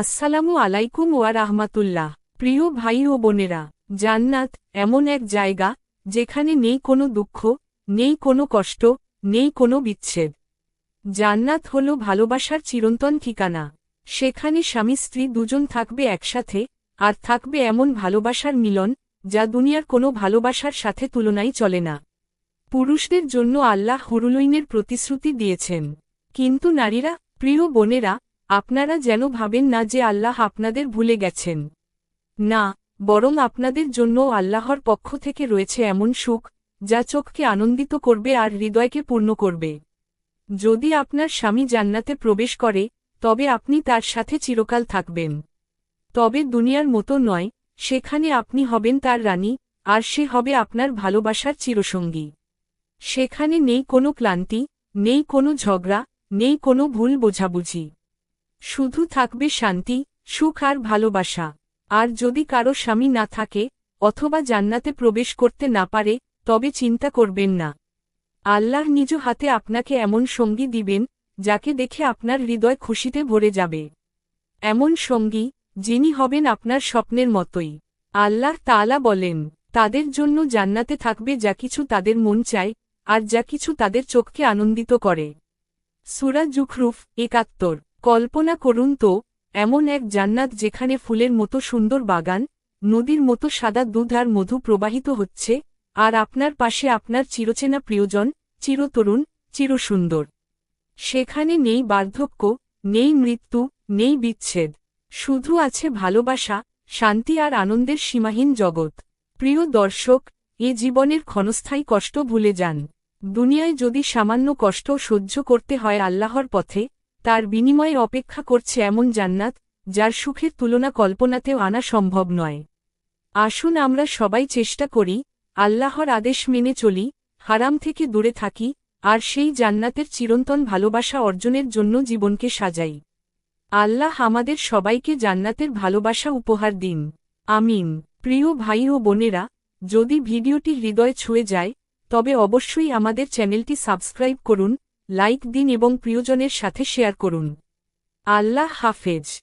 আসসালামু আলাইকুম ওয়া রাহমাতুল্লাহ। প্রিয় ভাই ও বোনেরা, জান্নাত এমন এক জায়গা যেখানে নেই কোনো দুঃখ, নেই কোনো কষ্ট, নেই কোনো বিচ্ছেদ। জান্নাত হল ভালোবাসার চিরন্তন ঠিকানা। সেখানে স্বামী স্ত্রী দুজন থাকবে একসাথে, আর থাকবে এমন ভালোবাসার মিলন যা দুনিয়ার কোনো ভালোবাসার সাথে তুলনাই চলে না। পুরুষদের জন্য আল্লাহ হুরুলইনের প্রতিশ্রুতি দিয়েছেন। কিন্তু নারীরা, প্রিয় বোনেরা আপনারা যেন ভাবেন না যে আল্লাহ আপনাদের ভুলে গেছেন। না, বরং আপনাদের জন্য আল্লাহর পক্ষ থেকে রয়েছে এমন সুখ, যা চোখকে আনন্দিত করবে আর হৃদয়কে পূর্ণ করবে। যদি আপনার স্বামী জান্নাতে প্রবেশ করে, তবে আপনি তার সাথে চিরকাল থাকবেন। তবে দুনিয়ার মতো নয়, সেখানে আপনি হবেন তার রানী, আর সে হবে আপনার ভালোবাসার চিরসঙ্গী। সেখানে নেই কোনো ক্লান্তি, নেই কোনো ঝগড়া, নেই কোনো ভুল বোঝাবুঝি। শুধু থাকবে শান্তি, সুখ আর ভালোবাসা। আর যদি কারও স্বামী না থাকে, অথবা জান্নাতে প্রবেশ করতে না পারে, তবে চিন্তা করবেন না। আল্লাহ নিজ হাতে আপনাকে এমন সঙ্গী দিবেন, যাকে দেখে আপনার হৃদয় খুশিতে ভরে যাবে। এমন সঙ্গী, যিনি হবেন আপনার স্বপ্নের মতোই। আল্লাহ তাআলা বলেন, তাদের জন্য জান্নাতে থাকবে যা কিছু তাদের মন চায়, আর যা কিছু তাদের চোখকে আনন্দিত করে। সুরা জুখরুফ একাত্তর। কল্পনা করুন তো, এমন এক জান্নাত যেখানে ফুলের মতো সুন্দর বাগান, নদীর মতো সাদা দুধ আর মধু প্রবাহিত হচ্ছে, আর আপনার পাশে আপনার চিরচেনা প্রিয়জন, চিরতরুণ, চিরসুন্দর। সেখানে নেই বার্ধক্য, নেই মৃত্যু, নেই বিচ্ছেদ। শুধু আছে ভালোবাসা, শান্তি আর আনন্দের সীমাহীন জগৎ। প্রিয় দর্শক, এ জীবনের ক্ষণস্থায়ী কষ্ট ভুলে যান। দুনিয়ায় যদি সামান্য কষ্ট সহ্য করতে হয় আল্লাহর পথে তার বিনিময়ে অপেক্ষা করছে এমন জান্নাত, যার সুখের তুলনা কল্পনাতেও আনা সম্ভব নয়। আসুন আমরা সবাই চেষ্টা করি, আল্লাহর আদেশ মেনে চলি, হারাম থেকে দূরে থাকি, আর সেই জান্নাতের চিরন্তন ভালোবাসা অর্জনের জন্য জীবনকে সাজাই। আল্লাহ আমাদের সবাইকে জান্নাতের ভালোবাসা উপহার দিন। আমিন। প্রিয় ভাই ও বোনেরা, যদি ভিডিওটি হৃদয় ছুঁয়ে যায়, তবে অবশ্যই আমাদের চ্যানেলটি সাবস্ক্রাইব করুন লাইক দিন এবং প্রিয়জনের সাথে শেয়ার করুন। আল্লাহ হাফেজ।